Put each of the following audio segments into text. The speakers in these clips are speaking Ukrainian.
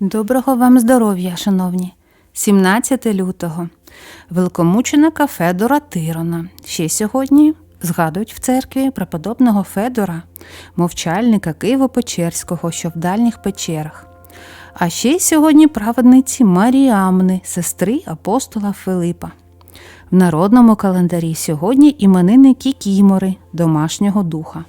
Доброго вам здоров'я, шановні. 17 лютого. Великомученика Федора Тирона. Ще сьогодні згадують в церкві преподобного Федора, мовчальника Києво-Печерського, що в дальніх печерах. А ще й сьогодні праведниці Маріамни, сестри апостола Филипа. В народному календарі сьогодні іменини Кікімори, домашнього духа.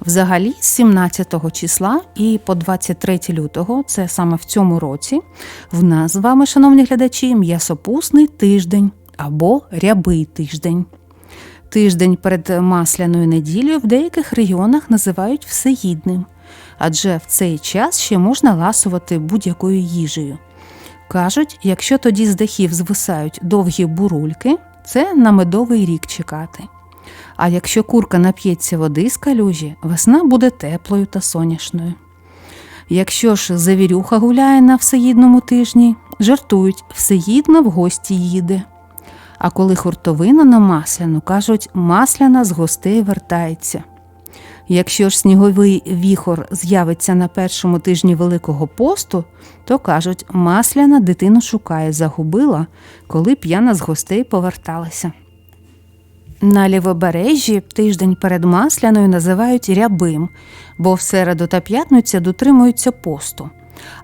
Взагалі, з 17 числа і по 23 лютого, це саме в цьому році, в нас з вами, шановні глядачі, м'ясопусний тиждень або рябий тиждень. Тиждень перед масляною неділею в деяких регіонах називають всеїдним, адже в цей час ще можна ласувати будь-якою їжею. Кажуть, якщо тоді з дахів звисають довгі бурульки, це на медовий рік чекати. А якщо курка нап'ється води з калюжі, весна буде теплою та соняшною. Якщо ж завірюха гуляє на всеїдному тижні, жартують всеїдна в гості їде. А коли хуртовина на масляну, кажуть, масляна з гостей вертається. Якщо ж сніговий віхор з'явиться на першому тижні Великого посту, то кажуть, масляна дитину шукає, загубила, коли п'яна з гостей поверталася. На лівобережжі тиждень перед масляною називають рябим, бо в середу та п'ятницю дотримуються посту.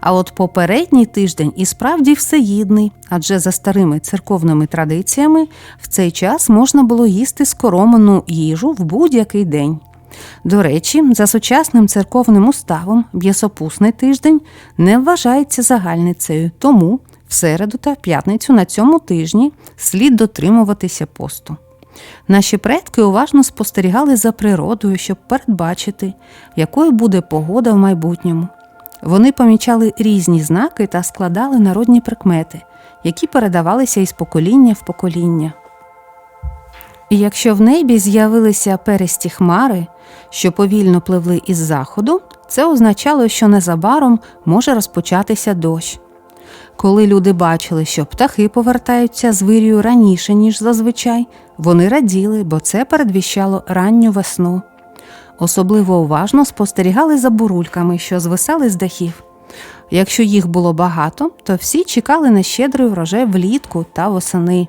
А от попередній тиждень і справді всеїдний, адже за старими церковними традиціями в цей час можна було їсти скороману їжу в будь-який день. До речі, за сучасним церковним уставом б'єсопусний тиждень не вважається загальницею, тому в середу та п'ятницю на цьому тижні слід дотримуватися посту. Наші предки уважно спостерігали за природою, щоб передбачити, якою буде погода в майбутньому. Вони помічали різні знаки та складали народні прикмети, які передавалися із покоління в покоління. І якщо в небі з'явилися пересті хмари, що повільно пливли із заходу, це означало, що незабаром може розпочатися дощ. Коли люди бачили, що птахи повертаються з вирію раніше, ніж зазвичай, вони раділи, бо це передвіщало ранню весну. Особливо уважно спостерігали за бурульками, що звисали з дахів. Якщо їх було багато, то всі чекали на щедрий врожай влітку та восени.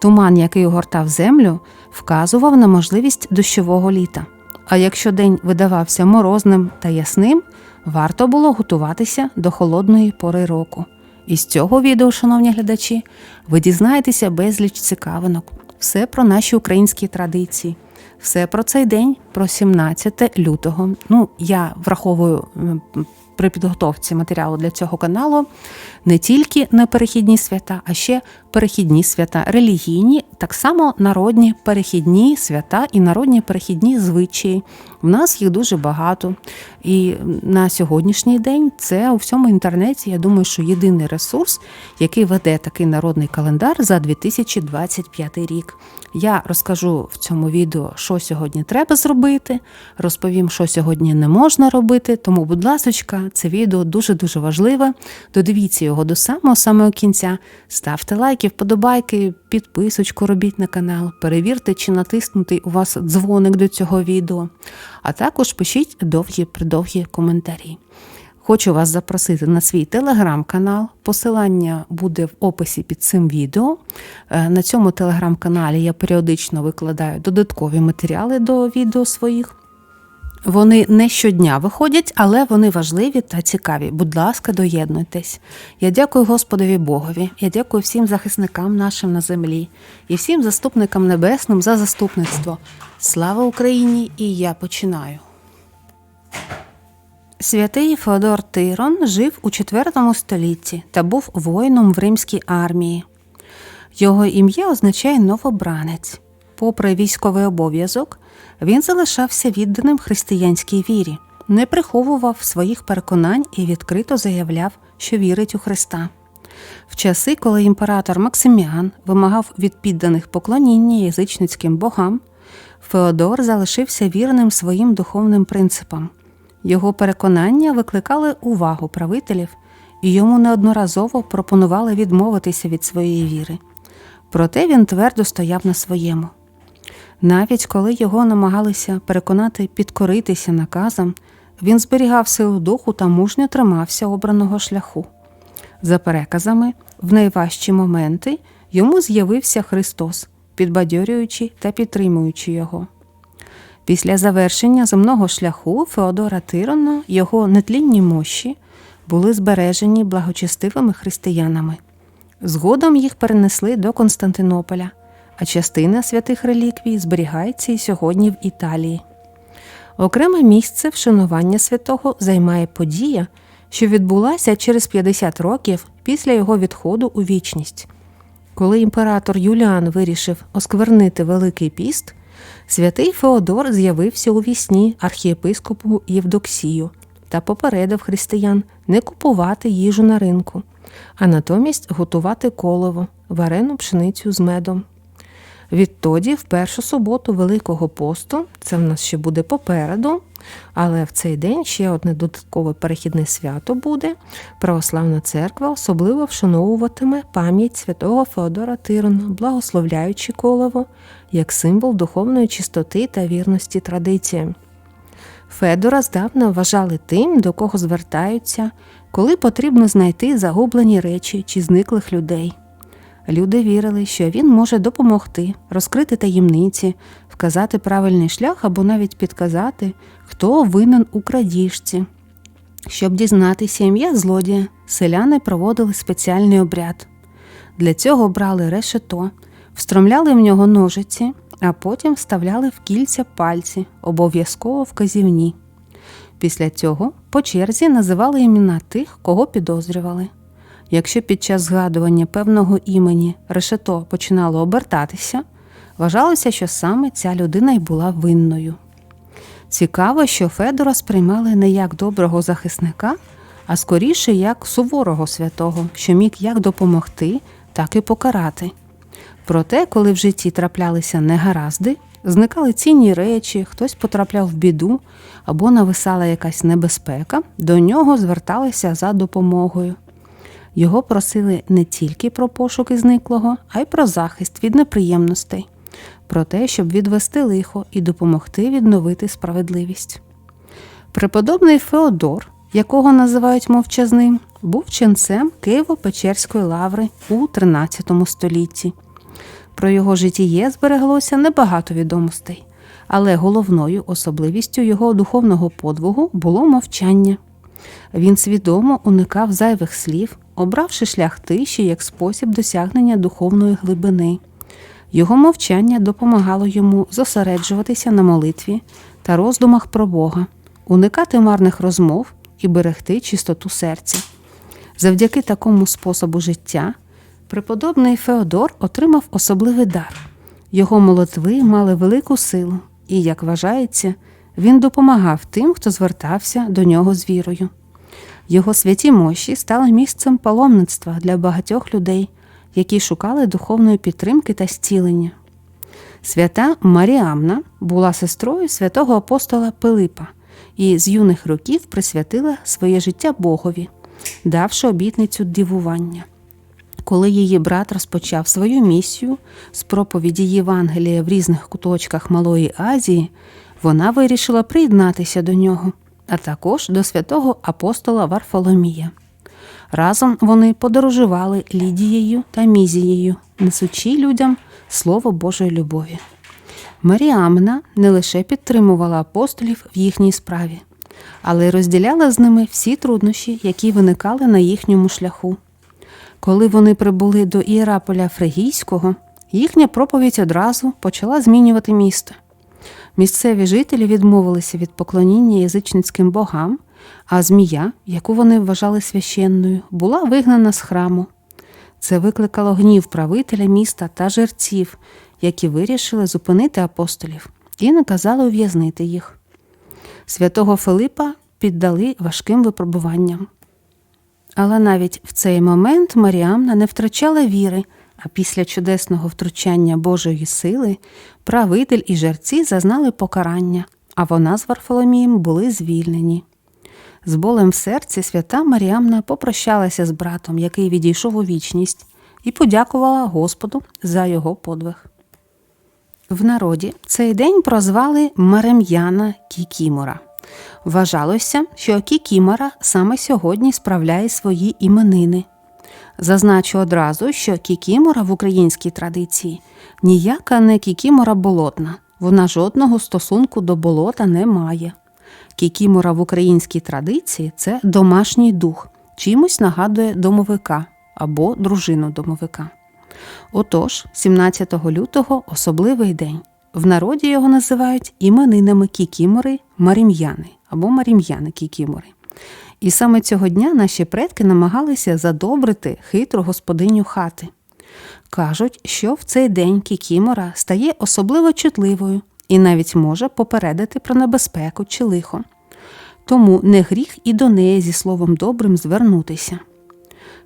Туман, який огортав землю, вказував на можливість дощового літа. А якщо день видавався морозним та ясним, варто було готуватися до холодної пори року. Із цього відео, шановні глядачі, ви дізнаєтеся безліч цікавинок, все про наші українські традиції, все про цей день, про 17 лютого. Ну, я враховую при підготовці матеріалу для цього каналу не тільки неперехідні свята, а ще перехідні свята, релігійні, так само народні перехідні свята і народні перехідні звичаї. В нас їх дуже багато. І на сьогоднішній день це у всьому інтернеті, я думаю, що єдиний ресурс, який веде такий народний календар за 2025 рік. Я розкажу в цьому відео, що сьогодні треба зробити, розповім, що сьогодні не можна робити. Тому, будь ласка, це відео дуже-дуже важливе. Додивіться його до самого самого кінця. Ставте лайки, вподобайки, підписочку робіть на канал, перевірте, чи натиснутий у вас дзвоник до цього відео, а також пишіть довгі-придовгі коментарі. Хочу вас запросити на свій телеграм-канал. Посилання буде в описі під цим відео. Е, На цьому телеграм-каналі я періодично викладаю додаткові матеріали до відео своїх. Вони не щодня виходять, але вони важливі та цікаві. Будь ласка, доєднуйтесь. Я дякую Господові Богові. Я дякую всім захисникам нашим на землі і всім заступникам небесним за заступництво. Слава Україні! І я починаю. Святий Феодор Тирон жив у IV столітті та був воїном в римській армії. Його ім'я означає новобранець. Попри військовий обов'язок, він залишався відданим християнській вірі, не приховував своїх переконань і відкрито заявляв, що вірить у Христа. В часи, коли імператор Максиміан вимагав від підданих поклоніння язичницьким богам, Феодор залишився вірним своїм духовним принципам. Його переконання викликали увагу правителів, і йому неодноразово пропонували відмовитися від своєї віри. Проте він твердо стояв на своєму. Навіть коли його намагалися переконати підкоритися наказам, він зберігав силу духу та мужньо тримався обраного шляху. За переказами, в найважчі моменти йому з'явився Христос, підбадьорюючи та підтримуючи його. Після завершення земного шляху Феодора Тирона його нетлінні мощі були збережені благочестивими християнами. Згодом їх перенесли до Константинополя, а частина святих реліквій зберігається і сьогодні в Італії. Окреме місце вшанування святого займає подія, що відбулася через 50 років після його відходу у вічність. Коли імператор Юліан вирішив осквернити Великий піст, святий Феодор з'явився у вісні архієпископу Євдоксію та попередив християн не купувати їжу на ринку, а натомість готувати колово, варену пшеницю з медом. Відтоді, в першу суботу Великого посту, це в нас ще буде попереду, але в цей день ще одне додаткове перехідне свято буде. Православна церква особливо вшановуватиме пам'ять святого Феодора Тирона, благословляючи колово як символ духовної чистоти та вірності традиціям. Федора здавна вважали тим, до кого звертаються, коли потрібно знайти загублені речі чи зниклих людей. Люди вірили, що він може допомогти, розкрити таємниці, вказати правильний шлях або навіть підказати, хто винен у крадіжці. Щоб дізнатися ім'я злодія, селяни проводили спеціальний обряд. Для цього брали решето, встромляли в нього ножиці, а потім вставляли в кільця пальці, обов'язково вказівні. Після цього по черзі називали імена тих, кого підозрювали. Якщо під час згадування певного імені решето починало обертатися, вважалося, що саме ця людина й була винною. Цікаво, що Федора сприймали не як доброго захисника, а скоріше як суворого святого, що міг як допомогти, так і покарати. Проте, коли в житті траплялися негаразди, зникали цінні речі, хтось потрапляв в біду або нависала якась небезпека, до нього зверталися за допомогою. Його просили не тільки про пошуки зниклого, а й про захист від неприємностей, про те, щоб відвести лихо і допомогти відновити справедливість. Преподобний Феодор, якого називають мовчазним, був ченцем Києво-Печерської лаври у XIII столітті. Про його житіє збереглося небагато відомостей, але головною особливістю його духовного подвигу було мовчання. Він свідомо уникав зайвих слів, обравши шлях тиші як спосіб досягнення духовної глибини. Його мовчання допомагало йому зосереджуватися на молитві та роздумах про Бога, уникати марних розмов і берегти чистоту серця. Завдяки такому способу життя преподобний Феодор отримав особливий дар. Його молитви мали велику силу, і, як вважається, він допомагав тим, хто звертався до нього з вірою. Його святі мощі стали місцем паломництва для багатьох людей, які шукали духовної підтримки та зцілення. Свята Маріамна була сестрою святого апостола Пилипа і з юних років присвятила своє життя Богові, давши обітницю дивування. Коли її брат розпочав свою місію з проповіді Євангелія в різних куточках Малої Азії, вона вирішила приєднатися до нього, а також до святого апостола Варфоломія. Разом вони подорожували Лідією та Мізією, несучи людям слово Божої любові. Маріамна не лише підтримувала апостолів в їхній справі, але й розділяла з ними всі труднощі, які виникали на їхньому шляху. Коли вони прибули до Іераполя Фригійського, їхня проповідь одразу почала змінювати місто. Місцеві жителі відмовилися від поклоніння язичницьким богам, а змія, яку вони вважали священною, була вигнана з храму. Це викликало гнів правителя міста та жерців, які вирішили зупинити апостолів і наказали ув'язнити їх. Святого Филипа піддали важким випробуванням. Але навіть в цей момент Маріамна не втрачала віри, а після чудесного втручання Божої сили правитель і жерці зазнали покарання, а вона з Варфоломієм були звільнені. З болем в серці свята Маріамна попрощалася з братом, який відійшов у вічність, і подякувала Господу за його подвиг. В народі цей день прозвали Марем'яна Кікімора, Вважалося, що Кікімора саме сьогодні справляє свої іменини. Зазначу одразу, що кікімора в українській традиції ніяка не кікімора болотна, вона жодного стосунку до болота не має. Кікімора в українській традиції це домашній дух, чимось нагадує домовика або дружину домовика. Отож, 17 лютого особливий день. В народі його називають іменинами кікімори Марім'яни або Марім'яни Кікімори. І саме цього дня наші предки намагалися задобрити хитру господиню хати. Кажуть, що в цей день кікімора стає особливо чутливою і навіть може попередити про небезпеку чи лихо. Тому не гріх і до неї зі словом добрим звернутися.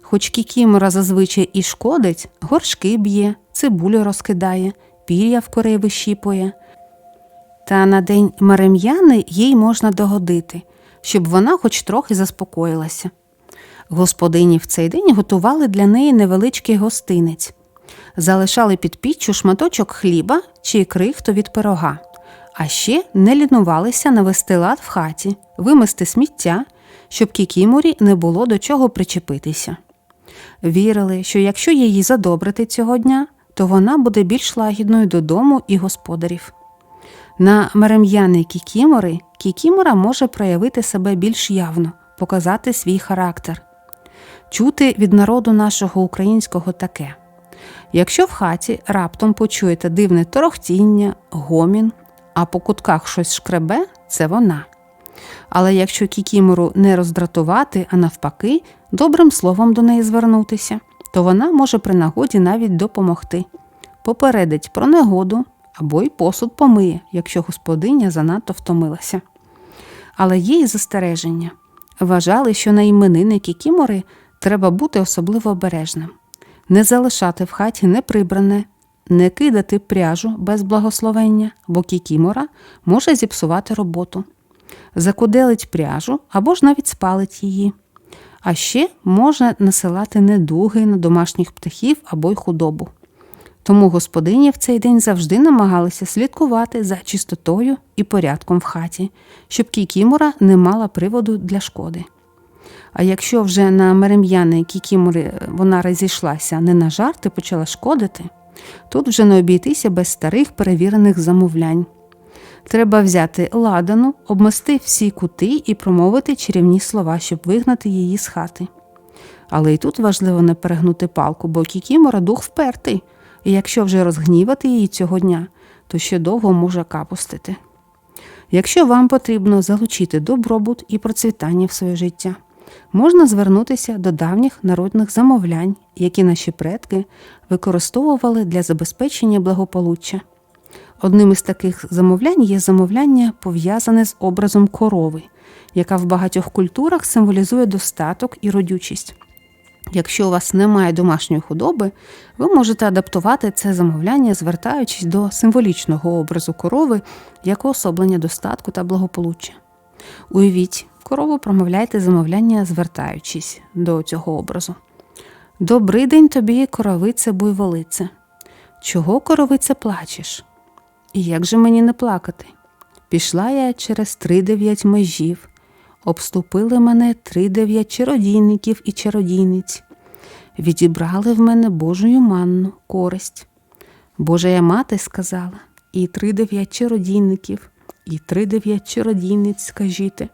Хоч кікімора зазвичай і шкодить, горшки б'є, цибулю розкидає, пір'я в корей вищіпує. Та на день Марем'яни їй можна догодити, щоб вона хоч трохи заспокоїлася. Господині в цей день готували для неї невеличкий гостинець, залишали під піччю шматочок хліба чи крихту від пирога, а ще не лінувалися навести лад в хаті, вимести сміття, щоб кікіморі не було до чого причепитися. Вірили, що якщо її задобрити цього дня, то вона буде більш лагідною додому і господарів. На мерем'яни кікімори кікімора може проявити себе більш явно, показати свій характер. Чути від народу нашого українського таке. Якщо в хаті раптом почуєте дивне торохтіння, гомін, а по кутках щось шкребе, це вона. Але якщо кікімору не роздратувати, а навпаки, добрим словом до неї звернутися, то вона може при нагоді навіть допомогти, попередить про негоду або й посуд помиє, якщо господиня занадто втомилася. Але є й застереження. Вважали, що на іменини кікімори треба бути особливо обережним, не залишати в хаті неприбране, не кидати пряжу без благословення, бо кікімора може зіпсувати роботу, закуделить пряжу або ж навіть спалить її. А ще може насилати недуги на домашніх птахів або й худобу. Тому господині в цей день завжди намагалися слідкувати за чистотою і порядком в хаті, щоб кікімора не мала приводу для шкоди. А якщо вже на мерем'яни кікімори вона розійшлася не на жарти почала шкодити, тут вже не обійтися без старих перевірених замовлянь. Треба взяти ладану, обмести всі кути і промовити чарівні слова, щоб вигнати її з хати. Але і тут важливо не перегнути палку, бо кікімора дух впертий, і якщо вже розгнівати її цього дня, то ще довго може капустити. Якщо вам потрібно залучити добробут і процвітання в своє життя, можна звернутися до давніх народних замовлянь, які наші предки використовували для забезпечення благополуччя. Одним із таких замовлянь є замовляння, пов'язане з образом корови, яка в багатьох культурах символізує достаток і родючість. Якщо у вас немає домашньої худоби, ви можете адаптувати це замовляння, звертаючись до символічного образу корови як уособлення достатку та благополуччя. Уявіть, корову промовляйте замовляння, звертаючись до цього образу. Добрий день тобі, коровице буйволице. Чого, коровице, плачеш? І як же мені не плакати? Пішла я через три дев'ять межів, обступили мене три дев'ять чародійників і чародійниць, відібрали в мене Божою манну користь. Божая мати сказала, і три дев'ять чародійників, і три дев'ять чародійниць скажіте,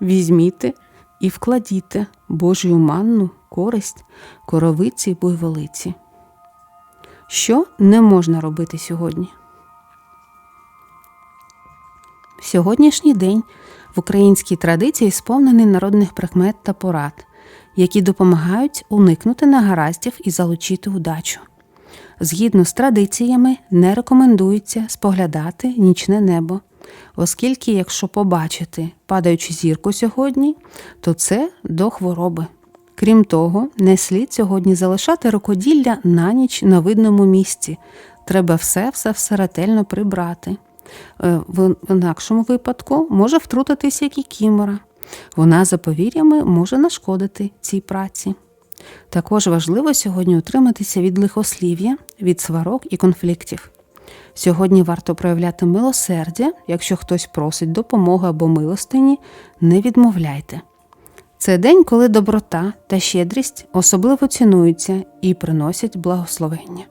візьміте і вкладіте Божою манну користь коровиці буйволиці. Що не можна робити сьогодні? Сьогоднішній день в українській традиції сповнений народних прикмет та порад, які допомагають уникнути негараздів і залучити удачу. Згідно з традиціями, не рекомендується споглядати нічне небо, оскільки, якщо побачити падаючу зірку сьогодні, то це до хвороби. Крім того, не слід сьогодні залишати рукоділля на ніч на видному місці. Треба все все все ретельно прибрати. Е, В інакшому випадку може втрутитися кікімора. Вона за повір'ями може нашкодити цій праці. Також важливо сьогодні утриматися від лихослів'я, від сварок і конфліктів. Сьогодні варто проявляти милосердя, якщо хтось просить допомоги або милостині, не відмовляйте. Це день, коли доброта та щедрість особливо цінуються і приносять благословення.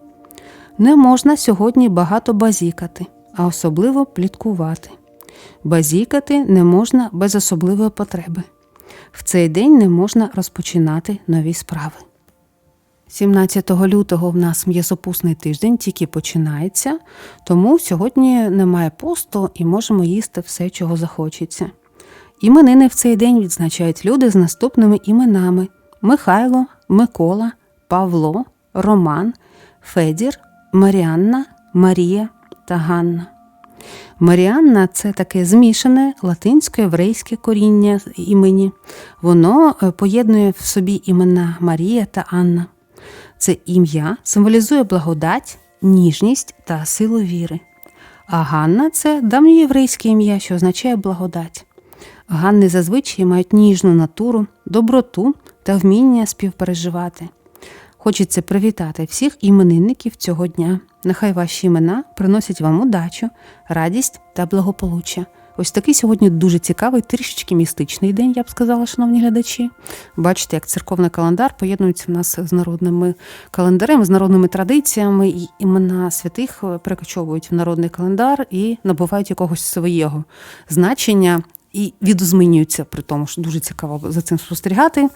Не можна сьогодні багато базікати, а особливо пліткувати. Базікати не можна без особливої потреби. В цей день не можна розпочинати нові справи. 17 лютого в нас м'ясопусний тиждень тільки починається, тому сьогодні немає посту і можемо їсти все, чого захочеться. Іменини в цей день відзначають люди з наступними іменами: Михайло, Микола, Павло, Роман, Федір, Маріанна, Марія та Ганна. Маріанна це таке змішане латинсько-єврейське коріння імені. Воно е, поєднує в собі імена Марія та Анна. Це ім'я символізує благодать, ніжність та силу віри. А Ганна це давньоєврейське ім'я, що означає благодать. Ганни зазвичай мають ніжну натуру, доброту та вміння співпереживати. Хочеться привітати всіх іменинників цього дня. Нехай ваші імена приносять вам удачу, радість та благополуччя. Ось такий сьогодні дуже цікавий, трішечки містичний день, я б сказала, шановні глядачі. Бачите, як церковний календар поєднується в нас з народними календарем, з народними традиціями, і імена святих перекочовують в народний календар і набувають якогось свого значення і відозмінюються, при тому, що дуже цікаво за цим спостерігати.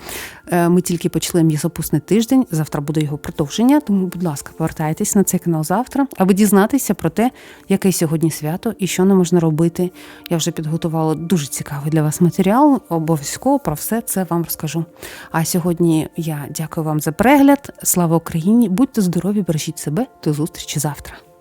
Е, Ми тільки почали м'ясопусний тиждень. Завтра буде його продовження. Тому, будь ласка, повертайтесь на цей канал завтра, аби дізнатися про те, яке сьогодні свято і що не можна робити. Я вже підготувала дуже цікавий для вас матеріал. Обов'язково про все це вам розкажу. А сьогодні я дякую вам за перегляд. Слава Україні! Будьте здорові, бережіть себе. До зустрічі завтра.